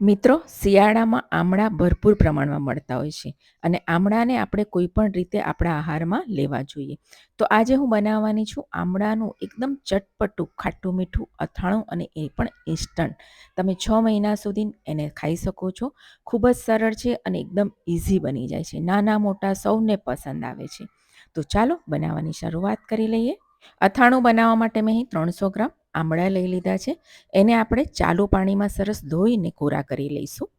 મિત્રો, શિયાળામાં આમળા ભરપૂર પ્રમાણમાં મળતા હોય છે અને આમળાને આપણે કોઈ પણ રીતે આપણા આહારમાં લેવા જોઈએ. તો આજે હું બનાવવાની છું આમળાનું એકદમ ચટપટું, ખાટું મીઠું, અથાણું અને એ પણ ઇન્સ્ટન્ટ. તમે છ મહિના સુધી એને ખાઈ શકો છો. ખૂબ જ સરળ છે અને એકદમ ઇઝી બની જાય છે. નાના મોટા સૌને પસંદ આવે છે. તો ચાલો બનાવવાની શરૂઆત કરી લઈએ. અથાણું બનાવવા માટે મેં અહીં ત્રણસો ગ્રામ આમળા લઈ લીધા છે. એને આપણે ચાલુ પાણીમાં સરસ ધોઈને કોરા કરી લઈશું.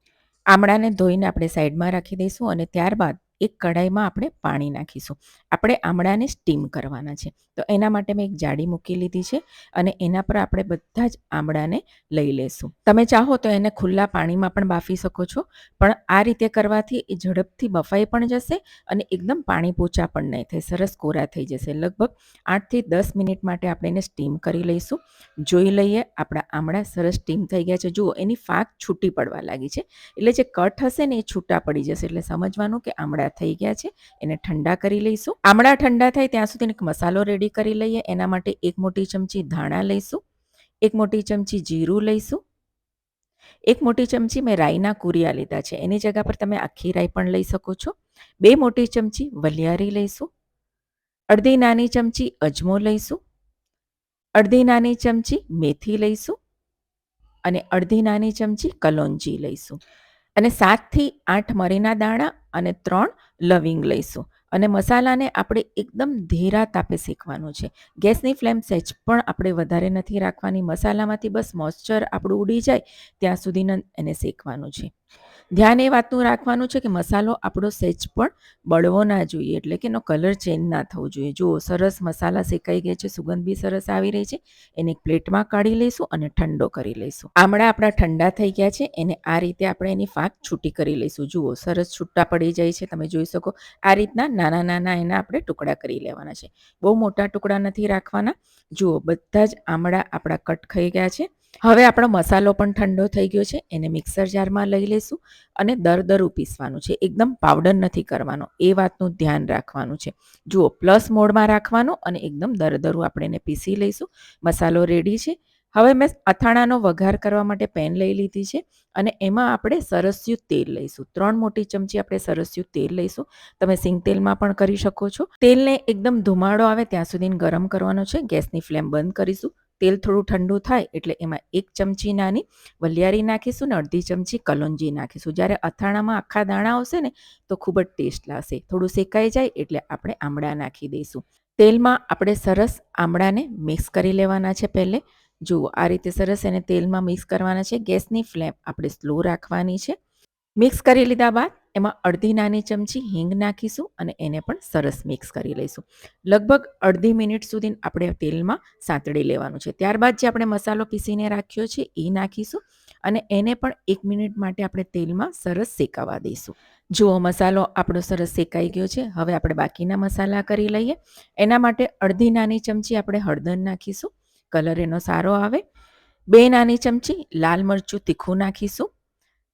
આમળાને ધોઈને આપણે સાઈડમાં રાખી દઈશું અને ત્યારબાદ એક કઢાઈમાં આપણે પાણી નાખીશું. આપણે આમળાને સ્ટીમ કરવાના છે. તો એના માટે મેં એક જાડી મૂકી લીધી છે અને એના પર આપણે બધા જ આમળાને લઈ લેશું. તમે ચાહો તો એને ખુલ્લા પાણીમાં પણ બાફી શકો છો, પણ આ રીતે કરવાથી એ ઝડપથી બફાઈ પણ જશે અને એકદમ પાણી પોચા પણ નહીં થાય, સરસ કોરા થઈ જશે. લગભગ આઠથી દસ મિનિટ માટે આપણે એને સ્ટીમ કરી લઈશું. જોઈ લઈએ, આપણા આમળા સરસ સ્ટીમ થઈ ગયા છે. જુઓ, એની ફાંક છૂટી પડવા લાગી છે. એટલે જે કટ હશે ને એ છૂટા પડી જશે. એટલે સમજવાનું કે આમળા થઈ ગયા છે. એને ઠંડા કરી લઈશું. આમળા ઠંડા થાય ત્યાં સુધી એક મસાલો રેડી કરી લઈએ. એના માટે એક મોટી ચમચી ધાણા લઈશું. એક મોટી ચમચી જીરું લઈશું. એક મોટી ચમચી મેં રાઈના કુરિયા લીધા છે. એની જગ્યા પર તમે આખી રાઈ પણ લઈ શકો છો. બે મોટી ચમચી વલિયારી લઈશું. અડધી નાની ચમચી અજમો લઈશું. અડધી નાની ચમચી મેથી લઈશું. અને અડધી નાની ચમચી કલોંજી લઈશું. અને સાતથી આઠ મરીના દાણા અને ત્રણ લવિંગ લઈશું. અને મસાલાને આપણે એકદમ ધીરા તાપે શેકવાનું છે. ગેસની ફ્લેમ સહેજ પણ આપણે વધારે નથી રાખવાની. મસાલામાંથી બસ મોઇશ્ચર આપણું ઉડી જાય. ત્યાં સુધી એને શેકવાનું છે. ધ્યાન એ વાતનું રાખવાનું છે કે મસાલો આપણો સહેજ પણ બળવો ના જોઈએ, એટલે કે એનો કલર ચેન્જ ના થવો જોઈએ. જુઓ, સરસ મસાલા શેકાઈ ગયા છે, સુગંધ બી સરસ આવી રહી છે. એને એક પ્લેટમાં કાઢી લઈશું અને ઠંડો કરી લઈશું. આમળા આપણા ઠંડા થઈ ગયા છે, એને આ રીતે આપણે એની ફાંક છૂટી કરી લઈશું. જુઓ, સરસ છૂટા પડી જાય છે, તમે જોઈ શકો. આ રીતના નાના નાના એના આપણે ટુકડા કરી લેવાના છે. બહુ મોટા ટુકડા નથી રાખવાના. જુઓ, બધા જ આમળા આપણા કટ થઈ ગયા છે. હવે આપણો મસાલો પણ ઠંડો થઈ ગયો છે. એને મિક્સર જારમાં લઈ લઈશું. અને દરદરું પીસવાનું છે. એકદમ પાવડર નથી કરવાનો. એ વાતનું ધ્યાન રાખવાનું છે. જુઓ પ્લસ મોડમાં રાખવાનું અને એકદમ દરદરું આપણે એને પીસી લઈશું. મસાલો રેડી છે. હવે મેં અથાણાનો વઘાર કરવા માટે પેન લઈ લીધી છે અને એમાં આપણે સરસ્યું તેલ લઈશું. ત્રણ મોટી ચમચી આપણે સરસ્યું તેલ લઈશું. તમે સિંગ તેલમાં પણ કરી શકો છો. તેલને એકદમ ધુમાડો આવે ત્યાં સુધી ગરમ કરવાનો છે. ગેસની ફ્લેમ બંધ કરીશું. તેલ થોડું ઠંડુ થાય એટલે એમાં એક ચમચી નાની વલિયારી નાખીશું ને અડધી ચમચી કલોંજી નાખીશું. જ્યારે અથાણામાં આખા દાણા આવશે ને તો ખૂબ જ ટેસ્ટ લાગશે. થોડું શેકાઈ જાય એટલે આપણે આમળા નાખી દઈશું. તેલમાં આપણે સરસ આમળાને મિક્સ કરી લેવાના છે પહેલે. જુઓ, આ રીતે સરસ એને તેલમાં મિક્સ કરવાના છે. ગેસની ફ્લેમ આપણે સ્લો રાખવાની છે. મિક્સ કરી લીધા બાદ એમાં અડધી નાની ચમચી હિંગ નાખીશું અને એને પણ સરસ મિક્સ કરી લઈશું. લગભગ અડધી મિનિટ સુધી આપણે તેલમાં સાંતળી લેવાનું છે. ત્યારબાદ જે આપણે મસાલો પીસીને રાખ્યો છે એ નાખીશું અને એને પણ એક મિનિટ માટે આપણે તેલમાં સરસ શેકાવા દઈશું. જુઓ, મસાલો આપણો સરસ શેકાઈ ગયો છે. હવે આપણે બાકીના મસાલા કરી લઈએ. એના માટે અડધી નાની ચમચી આપણે હળદર નાખીશું. કલર એનો સારો આવે. બે નાની ચમચી લાલ મરચું તીખું નાખીશું.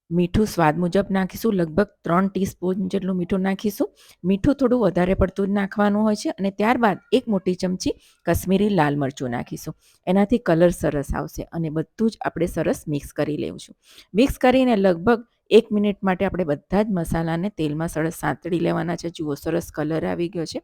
મીઠું સ્વાદ મુજબ નાખીશું. લગભગ ત્રણ ટીસ્પૂન જેટલું મીઠું નાખીશું. મીઠું થોડું વધારે પડતું જ નાખવાનું હોય છે અને ત્યારબાદ એક મોટી ચમચી કશ્મીરી લાલ મરચું નાખીશું. એનાથી કલર સરસ આવશે અને બધું જ આપણે સરસ મિક્સ કરી લેવું મિક્સ કરીને લગભગ એક મિનિટ માટે આપણે બધા જ મસાલાને તેલમાં સરસ સાંતળી લેવાના છે. જુઓ સરસ કલર આવી ગયો છે.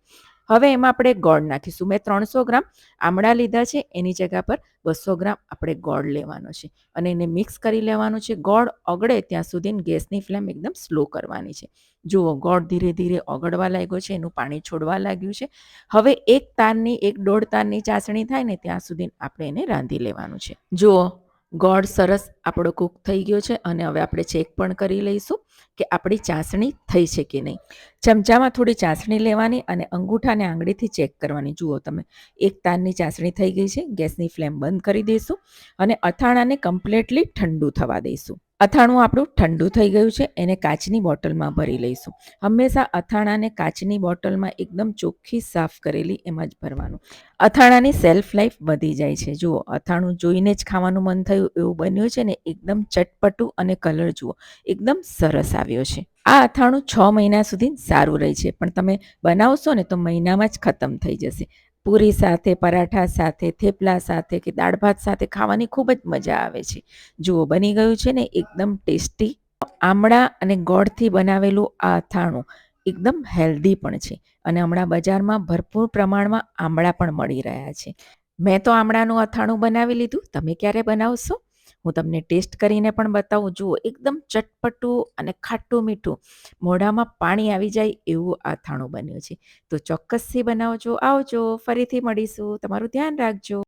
હવે એમાં આપણે ગોળ નાખીશું. મેં ત્રણસો ગ્રામ આમળા લીધા છે. એની જગ્યા પર બસો ગ્રામ આપણે ગોળ લેવાનો છે. અને એને મિક્સ કરી લેવાનું છે. ગોળ ઓગળે ત્યાં સુધી ગેસની ફ્લેમ એકદમ સ્લો કરવાની છે. જુઓ, ગોળ ધીરે ધીરે ઓગળવા લાગ્યો છે. એનું પાણી છોડવા લાગ્યું છે. હવે એક તારની, એક દોઢ તારની ચાસણી થાય ને ત્યાં સુધી આપણે એને રાંધી લેવાનું છે. જુઓ ગોળ સરસ આપણો કૂક થઈ ગયો છે અને હવે આપણે ચેક પણ કરી લઈશું કે આપણી ચાસણી થઈ છે કે નહીં. ચમચામાં થોડી ચાસણી લેવાની અને અંગૂઠાને આંગળીથી ચેક કરવાની. જુઓ તમે, એક તારની ચાસણી થઈ ગઈ છે, ગેસની ફ્લેમ બંધ કરી દઈશું અને અથાણાને કમ્પ્લેટલી ઠંડુ થવા દઈશું. અથાણું આપણું ઠંડુ થઈ ગયું છે, એને કાચની બોટલમાં ભરી લઈશું. હંમેશા અથાણાને કાચની બોટલમાં એકદમ ચોખ્ખી સાફ કરેલી એમાં જ ભરવાનું. અથાણાની સેલ્ફ લાઈફ વધી જાય છે. જુઓ, અથાણું જોઈને જ ખાવાનું મન થયું એવું બન્યું છે ને એકદમ ચટપટું અને કલર જુઓ, એકદમ સરસ આવ્યો છે. આ અથાણું છ મહિના સુધી સારું રહે છે, પણ તમે બનાવશો ને તો મહિનામાં જ ખતમ થઈ જશે. પૂરી સાથે, પરાઠા સાથે, થેપલા સાથે કે દાળ ભાત સાથે ખાવાની ખૂબ જ મજા આવે છે. જુઓ, બની ગયું છે ને એકદમ ટેસ્ટી. આમળા અને ગોળથી બનાવેલું આ અથાણું એકદમ હેલ્ધી પણ છે અને હમણાં બજારમાં ભરપૂર પ્રમાણમાં આમળા પણ મળી રહ્યા છે. મેં તો આમળાનું અથાણું બનાવી લીધું. તમે ક્યારે બનાવશો? હું તમને ટેસ્ટ કરીને પણ બતાવું, જુઓ, એકદમ ચટપટું અને ખાટું મીઠું. મોઢામાં પાણી આવી જાય એવું આ અથાણું બન્યું છે. તો ચોક્કસથી બનાવજો. આવજો. ફરીથી મળીશું. તમારું ધ્યાન રાખજો.